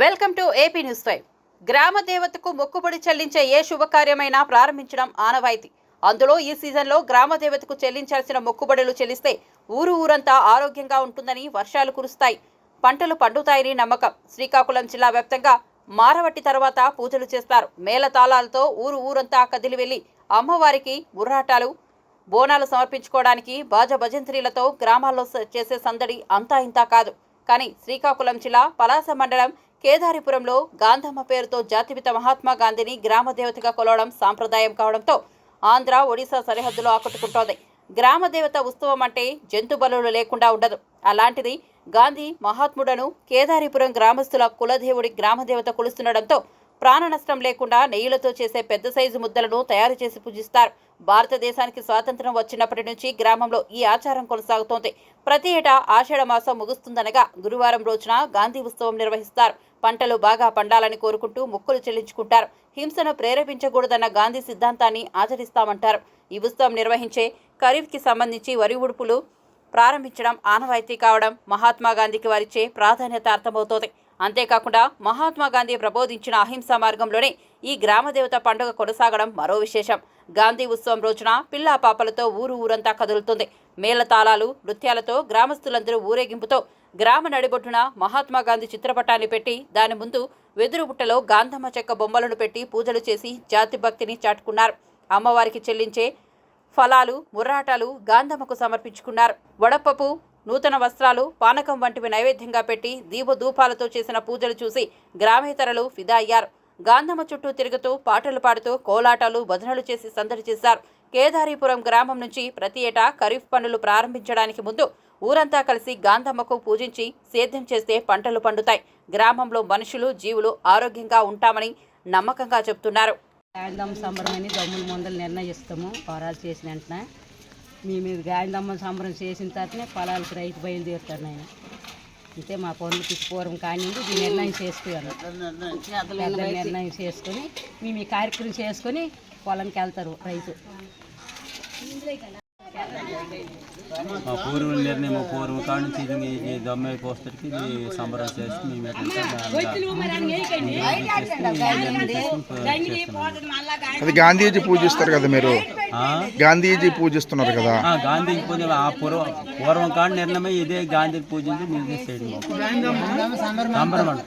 Welcome to AP news five. గ్రామ దేవతకు మొక్కుబడి చెల్లించే ఏ శుభకార్యమైనా ప్రారంభించడం ఆనవాయితీ. అందులో ఈ సీజన్లో గ్రామ దేవతకు చెల్లించాల్సిన మొక్కుబడులు చెల్లిస్తే ఊరు ఊరంతా ఆరోగ్యంగా ఉంటుందని వర్షాలు కురుస్తాయి. పంటలు పండుతాయని నమ్మకం. శ్రీకాకుళం జిల్లా వ్యాప్తంగా మారవట్టి తర్వాత పూజలు చేస్తారు. మేళతాళాలతో ఊరు ఊరంతా కదిలి వెళ్ళి అమ్మవారికి ముర్రాటాలు బోనాలు సమర్పించుకోవడానికి బాజ భజంత్రీలతో గ్రామాల్లో చేసే సందడి అంతా ఇంతా కాదు. కానీ శ్రీకాకుళం జిల్లా పలాస మండలం కేదారిపురంలో గాంధమ్మ పేరుతో జాతిపిత మహాత్మా గాంధీని గ్రామ దేవతగా కొలవడం సాంప్రదాయం కావడంతో ఆంధ్ర ఒడిశా సరిహద్దులో ఆకట్టుకుంటోంది. గ్రామ దేవత ఉత్సవం అంటే జంతు బలులు లేకుండా ఉండదు. అలాంటిది గాంధీ మహాత్ముడను కేదారిపురం గ్రామస్తుల కులదేవుడి గ్రామదేవత కొలుస్తుండడంతో ప్రాణ నష్టం లేకుండా నెయ్యిలతో చేసే పెద్ద సైజు ముద్దలను తయారు చేసి పూజిస్తారు. భారతదేశానికి స్వాతంత్రం వచ్చినప్పటి నుంచి గ్రామంలో ఈ ఆచారం కొనసాగుతోంది. ప్రతి ఏటా ఆషాఢ మాసం ముగుస్తుందనగా గురువారం రోజున గాంధీ ఉత్సవం నిర్వహిస్తారు. పంటలు బాగా పండాలని కోరుకుంటూ మొక్కులు చెల్లించుకుంటారు. హింసను ప్రేరేపించకూడదన్న గాంధీ సిద్ధాంతాన్ని ఆచరిస్తామంటారు. ఈ ఉత్సవం నిర్వహించే ఖరీఫ్కి సంబంధించి వరి ఉడుపులు ప్రారంభించడం ఆనవాయితీ కావడం మహాత్మా గాంధీకి వారిచ్చే ప్రాధాన్యత అర్థమవుతోంది. అంతేకాకుండా మహాత్మా గాంధీ ప్రబోధించిన అహింసా మార్గంలోనే ఈ గ్రామదేవత పండుగ కొనసాగడం మరో విశేషం. గాంధీ ఉత్సవం రోజున పిల్లా పాపలతో ఊరు ఊరంతా కదులుతుంది. మేళతాళాలు నృత్యాలతో గ్రామస్తులందరూ ఊరేగింపుతో గ్రామ నడిబొట్టున మహాత్మా గాంధీ చిత్రపటాన్ని పెట్టి దాని ముందు వెదురు బుట్టలో గాంధమ్మ చెక్క బొమ్మలను పెట్టి పూజలు చేసి జాతి భక్తిని చాటుకున్నారు. అమ్మవారికి చెల్లించే ఫలాలు ముర్రాటాలు గాంధమ్మకు సమర్పించుకున్నారు. వడపప్పు నూతన వస్త్రాలు పానకం వంటివి నైవేద్యంగా పెట్టి దీపధూపాలతో చేసిన పూజలు చూసి గ్రామేతరలు ఫిదా అయ్యారు. గాంధమ్మ చుట్టూ తిరుగుతూ పాటలు పాడుతూ కోలాటాలు భజనలు చేసి సందడి చేశారు. కేదారీపురం గ్రామం నుంచి ప్రతి ఏటా ఖరీఫ్ పనులు ప్రారంభించడానికి ముందు ఊరంతా కలిసి గాంధమ్మకు పూజించి సేద్యం చేస్తే పంటలు పండుతాయి. గ్రామంలో మనుషులు జీవులు ఆరోగ్యంగా ఉంటామని నమ్మకంగా చెప్తున్నారు. గాంధమ్మ సంబరమని దమ్ములు ముందలు నిర్ణయిస్తాము. పోరాలు చేసిన వెంటనే మేము మీద గాంధమ్మ సంబరం చేసిన తర్వాతనే పొలాలకు రైతు బయలుదేరుతాడు ఆయన అంతే మా పనులు పూర్వం కానివ్వండి ఇది నిర్ణయం చేసుకోవాలి పెద్దలు నిర్ణయం చేసుకొని మేము ఈ కార్యక్రమం చేసుకొని పొలంకి వెళ్తారు రైతు. మా పూర్వుల నిర్ణయం మా పూర్వం కాడ నుంచి ఇది ఈ దమ్మాయి పోస్టర్కి ఇది సంబరం చేసి మేము అది గాంధీజీ పూజిస్తారు కదా మీరు? గాంధీజీ పూజిస్తున్నారు కదా? గాంధీ పూజ ఆ పూర్వం పూర్వం కాడ నిర్ణయమే ఇదే గాంధీ పూజించి నిర్దేశం సంబరం. అంట.